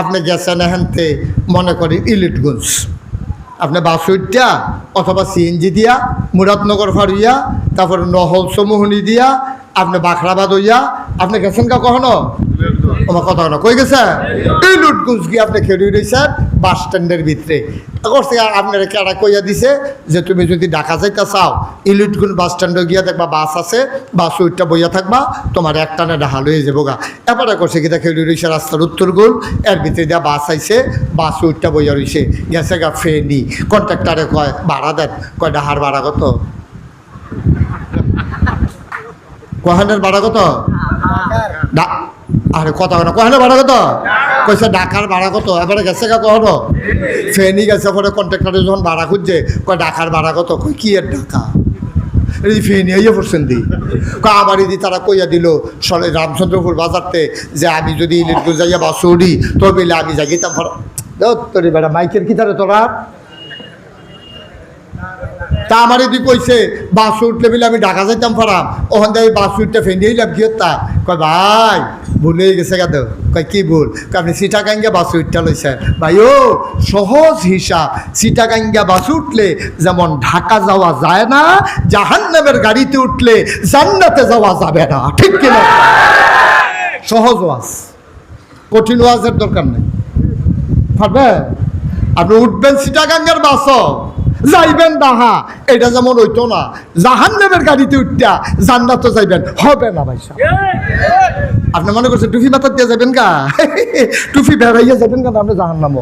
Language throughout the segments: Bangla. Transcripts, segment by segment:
আপনি গেছেন এখানতে মনে করি ইলিটগঞ্জ। আপনি বাসুইটা অথবা সিএনজি দিয়া, মুরাদনগর ফারুইয়া তারপরে নহল সমুহনি দিয়া আপনি বাখরাবাদ হইয়া, আপনি গেছেন কা কখনো? আমার কথা না কই গেছে এই লুটগুজ গিয়ে আপনি খেলি রয়েছেন বাস স্ট্যান্ডের ভিতরে। করছে আপনার কেডা কইয়া দিছে যে তুমি যদি ঢাকা যাইতে চাও ইলিটগুন বাস স্ট্যান্ডে গিয়া দেখবা বাস আছে বাস ওইটা বইয়া থাকবা তোমার একটানে ঢাকা লয়ে যাব গা। এবারে করছে কি খেলি রয়েছে রাস্তার উত্তর গোল এর ভিতরে দিয়া বাস আইছে বাস ওইটা বইয়া রয়েছে গেছে গা ফেনি। কন্ট্রাক্টারে কয় ভাড়া দেন। কয় ডাহার ভাড়া কত? কহানের ভাড়া কত? আরে কত না কহানের ভাড়া কত কইছে ঢাকার ভাড়া কত? এবারে গেছে গা কখনো? ফেনি গেছে পরে কন্ট্রাক্টরে যখন ভাড়া খুঁজছে, কয় ঢাকার ভাড়া কত? কই কি এর ঢাকা? এই ফেনি আইয়া পড়ছেন দি। আমার দি তারা কইয়া দিল সলে রামচন্দ্রপুর বাজারতে যে আমি যদি ইলেকট্রিক যাইয়া বা সৌরি তো বলে আমি যাই গেতাম তোর বেড়া, মাইকের কি তারে? তোরা তা আমার এদিকে কইছে বাস উঠলে বলে আমি ঢাকা যাইতাম ফারাম। ওখান থেকে বাস উঠতে ফেন্দি হইলাম কি তা কয়, ভাই ভুল হয়ে গেছে কয়, কি ভুল? আপনি সিটাকাঙ্গা বাস উঠতে লইছেন। ভাই ও সহজ হিসাব সিটাকাঙ্গা বাস উঠলে যেমন ঢাকা যাওয়া যায় না, জাহান্নামের গাড়িতে উঠলে জান্নাতে যাওয়া যাবে না। ঠিক কিনা সহজ ওয়াজ। কঠিন ওয়াজের দরকার নেই। পারবে? আপনি উঠবেন সিটাগাঙ্গের বাস, যাইবেন ডাহা এটা যেমন হইতো না, জাহান্নামের গাড়িতে উঠটা জান্নাত যাইবেন। হবে না ভাই। আপনি মনে করছেন টুফি মাথার দিয়ে যাবেন গা? টুফি বেড়াইয়া যাবেন কেন আপনি জাহান্নাম।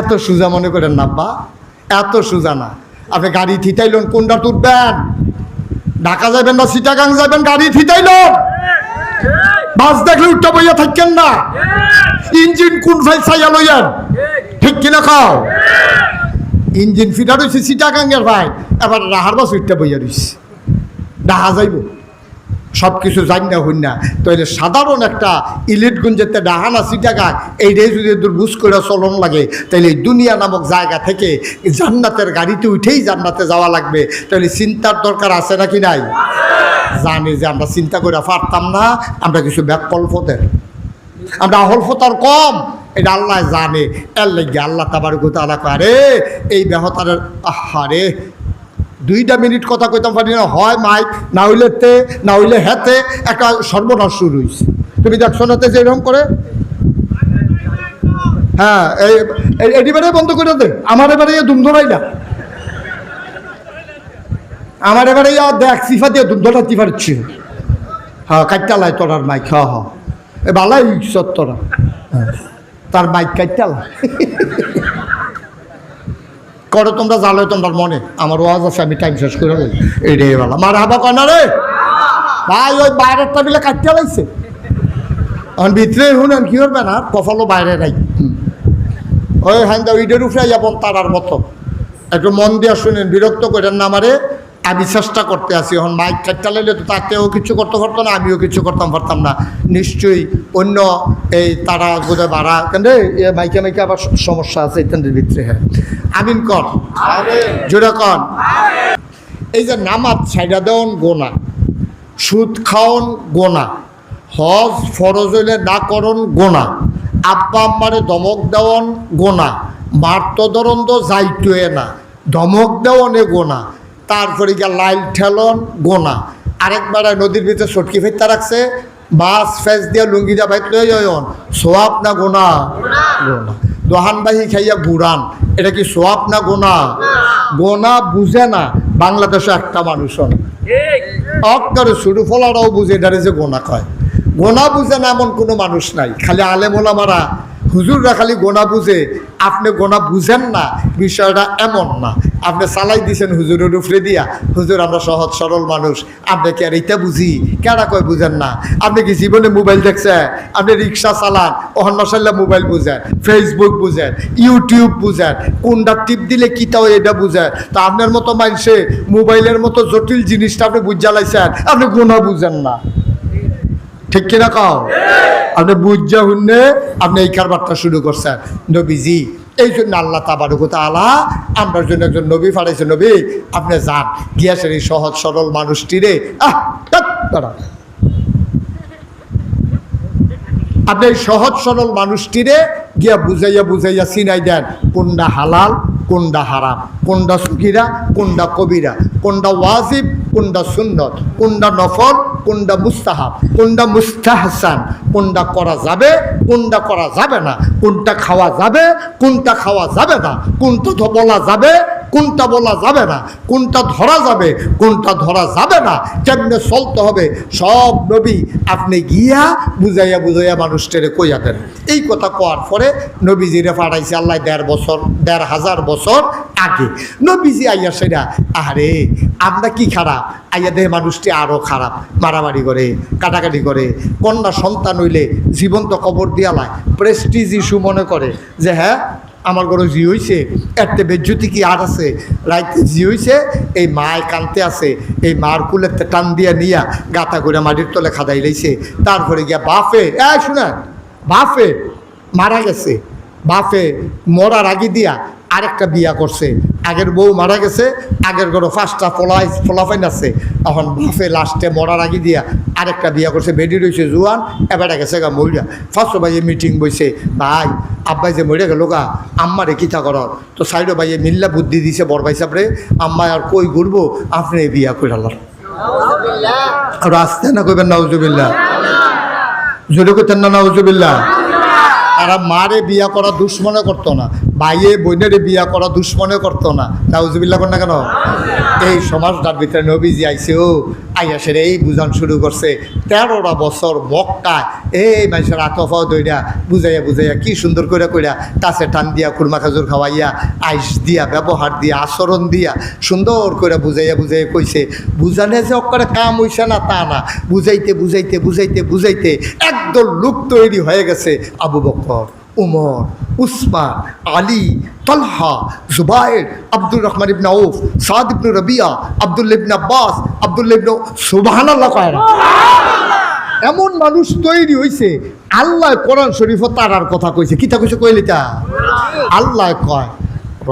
এত সুজা মনে করেন না বা এত সুজা না। আপনি গাড়ি থিতাইলেন কোনটা তুলবেন? ঢাকা যাবেন না সিটাগাং যাবেন, গাড়ি থিতাইলেন বাস দেখলে উঠটা বইয়া থাকেন না। ইঞ্জিন কোন ফাইল চাইয়া লইয়ান? ঠিক কিনা খাও ইঞ্জিন ফিটা রয়েছে সিটাগাঙ্গের ভাই। এবার রাহার বাস উঠটা বইয়া রয়েছে ডাহা যাইব। সব কিছু জানি না হইন না সাধারণ একটা ইলিট গুঞ্জেতে ডাহানা সিটাগাং এইটাই যদি দুর্বুজ করে চলন লাগে এই দুনিয়া নামক জায়গা থেকে জান্নাতের গাড়িতে উঠেই জান্নাতে যাওয়া লাগবে। তাহলে চিন্তার দরকার আছে নাকি নাই? জানি যে আমরা চিন্তা করে পারতাম না, আমরা কিছু ব্যাকল্পদের আমরা অহল্পতার কম, এটা আল্লাহ জানে। এর লেগে আল্লাহ তাবার গোতালা করে এই ব্যাহতারের আহারে দুইটা মিনিট কথা কইতাম পারি না। হয় মাইক না হইলে তে, না হইলে হেতে, একটা সর্বনাশ শুরু হয়েছে তুমি দেখছ না যে এরকম করে? হ্যাঁ এই এটিবারে বন্ধ করে দে। আমার এবারে ইয়ে দুম ধরাই না। আমার এবারে ইয়া দেখ, সিফা দিয়ে দুম ধরা পারছি হ্যাঁ কাট্টালাই তোরার মাইক হ্যাঁ হ্যাঁ। এ বালাই তোরা। হ্যাঁ। তার মাইক কাট্টালা করো, তোমরা জানো তোমার মনে। আমার ওয়াজ আছে, আমি টাইম শেষ করে দিই রে বলা মার হাবা কনা রে? ভাই, ওই বাইরেরটা বিলা কাটতে লাগছে এখন ভিতরে শুনেন, কি করবে না কফলও বাইরে নাই। ওই হ্যাঁ ইডের উঠে যাব তারার মতো। একটু মন দিয়ে শুনেন, বিরক্ত করেন না আমারে। আমি চেষ্টা করতে আছি, এখন মাইক কাটতে তো তাকেও কিছু করতে পারতো না, আমিও কিছু করতাম পারতাম না। নিশ্চয়ই অন্য এই তারা বোধহয় বাড়া, কেন এ মাইকে মাইকে আবার সমস্যা আছে ইত্যাদির ভিতরে হ্যাঁ। আমিন কর। জোরে কর। এই যে নামাজ ছাইডা দেওয়ান গোনা, সুদ খাওন গোনা, হজ ফরজ হইলে না করন গোনা, আব্বা আম্মারে ধমক দেওয়ান গোনা মার্তদরন্দ যাইতোয়ে না ধমক দেওয়ানে গোনা তারপরে গিয়া লাইল ঠেলন, গোনা। আরেকবার নদীর ভিতরে সটকি ফেরতে রাখছে মাছ ফেস দিয়া লুঙ্গি দিয়া বাইত লই সোয়াব না গোনা? গোনা। দোহানবাহী খাইয়া বুড়ান এটা কি সোয়াব না গোনা? গোনা বুঝে না, বাংলাদেশে একটা মানুষ না অক্কারে শুরু ফলারাও বুঝে, এটারে যে গোনা কয়। গোনা বুঝে না এমন কোনো মানুষ নাই। খালি আলেমোলামারা হুজুররা খালি গোনা বুঝে। আপনি গোনা বুঝেন না, বিষয়টা এমন না। আপনি চালাই দিছেন হুজুরের উপরে দিয়া। হুজুর আমরা সহজ সরল মানুষ। আপনি কি আর এইটা বুঝি? কেডা কয় বুঝেন না? আপনি কি জীবনে মোবাইল দেখছেন? আপনি রিক্সা চালান ওহন মশাল্লা মোবাইল বুঝেন ফেসবুক বুঝেন ইউটিউব বুঝেন কোনটা টিপ দিলে কি কিটাও এটা বুঝেন? তা আপনার মতো মানুষে মোবাইলের মতো জটিল জিনিসটা আপনি বুঝা লাইছেন আপনি গোনা বুঝেন না। ঠিক কিনা কও? আপনি বুঝা হুন্নে আপনি এই কারবারটা শুরু করছেন। নবীজি এই জন্য আল্লাহ তাবারুকতা আলা আমরার জন্য একজন নবী ফাড়াইছে নবী, আপনি যান। গিয়াছেন এই সহজ সরল মানুষটি রে। আহ আপনি এই সহজ সরল মানুষটিরে গিয়া বুঝাইয়া বুঝাইয়া চিনাই দেন, কোনটা হালাল, কোনটা হারাম, কোনটা সুকিরা কোনটা কবিরা, কোনটা ওয়াজিব কোনটা সুন্নত কোনটা নফল কোনটা মুস্তাহাব। কোনটা মুস্তাহসান কোনটা করা যাবে কোনটা করা যাবে না। কোনটা খাওয়া যাবে, কোনটা খাওয়া যাবে না। কোনটা বলা যাবে, কোনটা বলা যাবে না। কোনটা ধরা যাবে, কোনটা ধরা যাবে না। কেমনে চলতে হবে? সব নবী আপনি গিয়া বুঝাইয়া বুঝাইয়া মানুষটারে কইয়া দেন। এই কথা কওয়ার পরে নবীজিরে পাঠাইছে আল্লাহ দেড় বছর, দেড় হাজার বছর আগে। নবীজি আইয়া সেটা আরে আমরা কি খারাপ? আইয়া দেহে মানুষটি আরও খারাপ, মারামারি করে, কাটাকাটি করে। কন্যা সন্তান হইলে জীবন্ত কবর দিয়ালায় প্রেস্টিজ ইস্যু মনে করে যে হ্যাঁ আমার ঘরে জি হইছে একটা বেজ্যুতি কি আর আছে? রাইতে জি হইছে, এই মায় কানতে আছে, এই মার কুলেতে টান দিয়া নিয়া গাতা করে মাটির তলে খাদাই লাইছে। তারপরে গিয়া বাফে এ শুনে বাফে মারা গেছে বাফে মরার আগে দিয়া আরেকটা বিয়া করছে। আগের বউ মারা গেছে আগের ঘরে পাঁচটা ফলাই ফলাফাইন আছে। এখন বাফে লাস্টে মরার আগে দিয়া আরেকটা বিয়া করছে বেডি রয়েছে জুয়ান এবারে গেছে গা মহিলা ফার্স্ট ভাইয়ে মিটিং বইছে ভাই আব্বাই যে মরে গেল গা আম্মারে কিতা কর তো সাইডো ভাইয়ে মিল্লা বুদ্ধি দিছে বড় ভাই সাপরে আম্মা আর কই ঘুরবো? আপনি বিয়া করে আল্লাহ আর আসতে না কইবেন নাউজুবিল্লা জোরে কইতেন না নাউজুবিল্লা তারা মারে বিয়া করা দুশ্মনে করতো না। ভাইয়ে বোনের বিয়া করা দুশ্মনে করতো না। নাউজুবিল্লা কর না কেন? এই সমাজটার ভিতরে নবীজি আইসে ও। আইয়াসের এই বুঝান শুরু করছে। তেরোটা বছর মক্কা, এই মানুষের আতফাও দইরা, বুঝাইয়া বুঝাইয়া কি সুন্দর করে কইরা কাছে টান দিয়া কুরমা খাজুর খাওয়াইয়া, আইস দিয়া, ব্যবহার দিয়া, আচরণ দিয়া, সুন্দর করে বুঝাইয়া বুঝাইয়া কইছে, বুঝানে যে অক্করে কাম হইছে না তা না। বুঝাইতে বুঝাইতে বুঝাইতে বুঝাইতে একদল লোক তৈরি হয়ে গেছে আবু বকর উমর উসমান আলী তলহা জুবাইর আব্দুর রহমান ইবনা উফ সাদ ইবনু রবিয়া আব্দুল ইবনা আব্বাস আব্দুল ইবনু সুবহানাল্লাহ এমন মানুষ তৈরি হয়েছে আল্লাহ কোরআন শরীফ তারার কথা কইছে। কিতা কইছে কইলিতা আল্লাহ কয়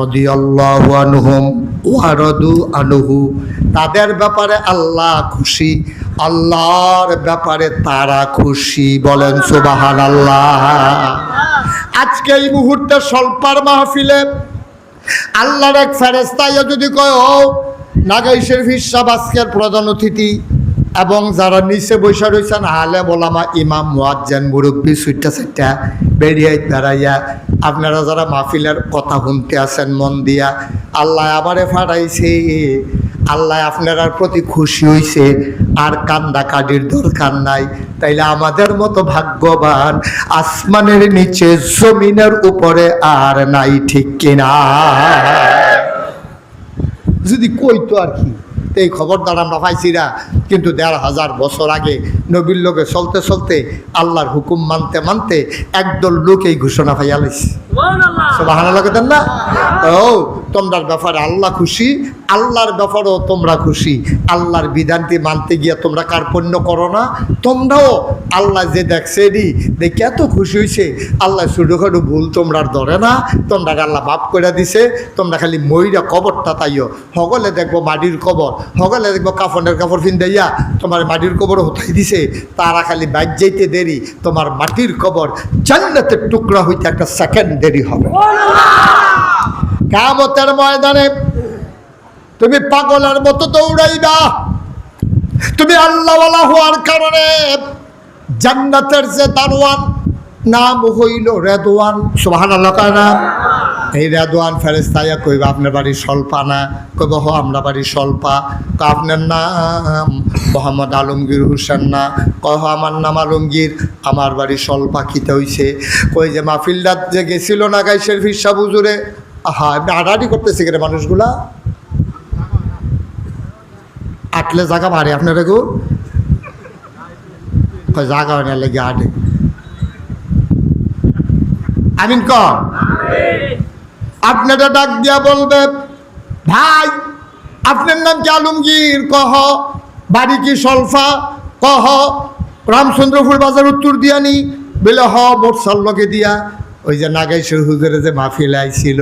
রাদিয়াল্লাহু আনহুম ওয়া রাদু আনহু। তাদের ব্যাপারে আল্লাহ খুশি আল্লাহর ব্যাপারে তারা খুশি বলেন সুবহানাল্লাহ। আজকে এই মুহূর্তে স্বল্পার মাহফিলে আল্লাহর এক ফেরেস্তাইয়া যদি কয়, ও নাগাই শরীফ সাহেব আজকের প্রধান অতিথি এবং যারা নিচে বৈশা রয়েছেন, আলে বলামা ইমাম, মুয়াজ্জান, মুরব্বী সুইটা সেটা বেরিয়ে বেড়াইয়া, আপনারা যারা মাহফিলের কথা শুনতে আছেন, মন দিয়া, আল্লাহ আমারে ফাটাইছে আল্লাহ আপনার প্রতি খুশি হইছে, আর কান্দা কাটির দরকার নাই। তাইলে আমাদের মতো ভাগ্যবান আসমানের নিচে জমিনের উপরে আর নাই ঠিক কিনা? যদি কইতো আর কি। এই খবরদার আমরা পাইছি না। কিন্তু দেড় হাজার বছর আগে নবীর লোকে চলতে চলতে আল্লাহর হুকুম মানতে মানতে একদল লোক এই ঘোষণা পাইয়া লাইছে। না? ও তোমরার ব্যাপারে আল্লাহ খুশি আল্লাহর ব্যাপারেও তোমরা খুশি। আল্লাহর বিধানটি মানতে গিয়ে তোমরা কার্পণ্য করো না তোমরাও আল্লাহ যে দেখছে নি দেখে এত খুশি হয়েছে আল্লাহ ছোটোখাটো ভুল তোমরার ধরে না তোমরা আল্লাহ মাফ করে দিছে। তোমরা খালি ময়রা কবরটা তাইও। হগলে দেখব মাটির কবর হগলে দেখব কাফনের কাপড় ফিন্দাইয়া তোমার মাটির কবর হতাই দিছে, তারা খালি বাইক যাইতে দেরি। তোমার মাটির কবর জান্নাতের টুকরা হইতে একটা সেকেন্ড দেরি হবে। কামতের ময়দানে তুমি পাগলের মতো দৌড়াইবা। তুমি আল্লাহওয়ালা হওয়ার কারণে জান্নাতের যে দারোয়ান, নাম হইল রেদওয়ান। সুবাহান আল্লাহ এই রেদওয়ান ফেরেস্তাইয়া কইবা, আপনার বাড়ি স্বল্পা না? কইব, হ, আমরা বাড়ি স্বল্পা। ক আপনার নাম মোহাম্মদ আলমগীর হুসেন না? কহ আমার নাম আলমগীর, আমার বাড়ি স্বল্পা খিতে হইছে। কই যে মাহফিলদার যে গেছিল না গাইশের ফিরসা বুজুরে আহা এমনি আড়াআড়ি করতেছে কেন মানুষগুলা? আটলে জায়গা বাড়ে আপনার গো হয় না, লেগে আটে আমিন কর আপনারা ডাক দিয়া বলবে, ভাই, আপনার নাম কি আলমগীর? কহ। বাড়ি কি সলফা? কহ। রামচন্দ্রপুর বাজার উত্তর দিয়ানি বলে, হ মোটসাল লগে দিয়া। ওই যে নাগেশ্বর হুজুরে যে মাহফিল আইছিল,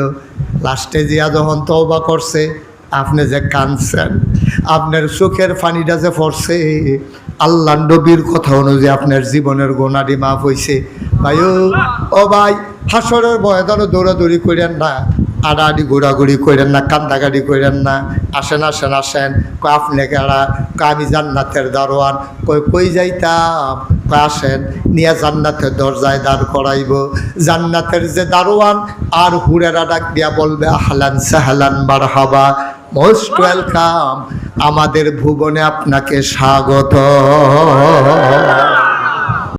লাস্টে জিয়া যখন তওবা করছে, আপনি যে কানছেন আপনার চোখের পানিটা যে পড়ছে, আল্লাহ নবীর কথা অনুযায়ী আপনার জীবনের গোনাডি মাফ হইছে। ভাইও, ও ভাই হাসরের ময়দানে দৌড়াদৌড়ি করেন না, আড়াআড়ি ঘোরাঘুরি করেন না কান্দাকাটি করেন না, আসেন আসেন আসেন, কয় আপনি কেড়া কয় আমি জান্নাতের দারোয়ান কই কই যাইতাম? কয়, আসেন, নিয়ে জান্নাতের দরজায় দাঁড় করাইব। জান্নাতের যে দারোয়ান, আর হুরেরা ডাক দিয়া বলবে, আহলান সাহলান বারহাবা মোস্ট ওয়েলকাম। আমাদের ভুবনে আপনাকে স্বাগত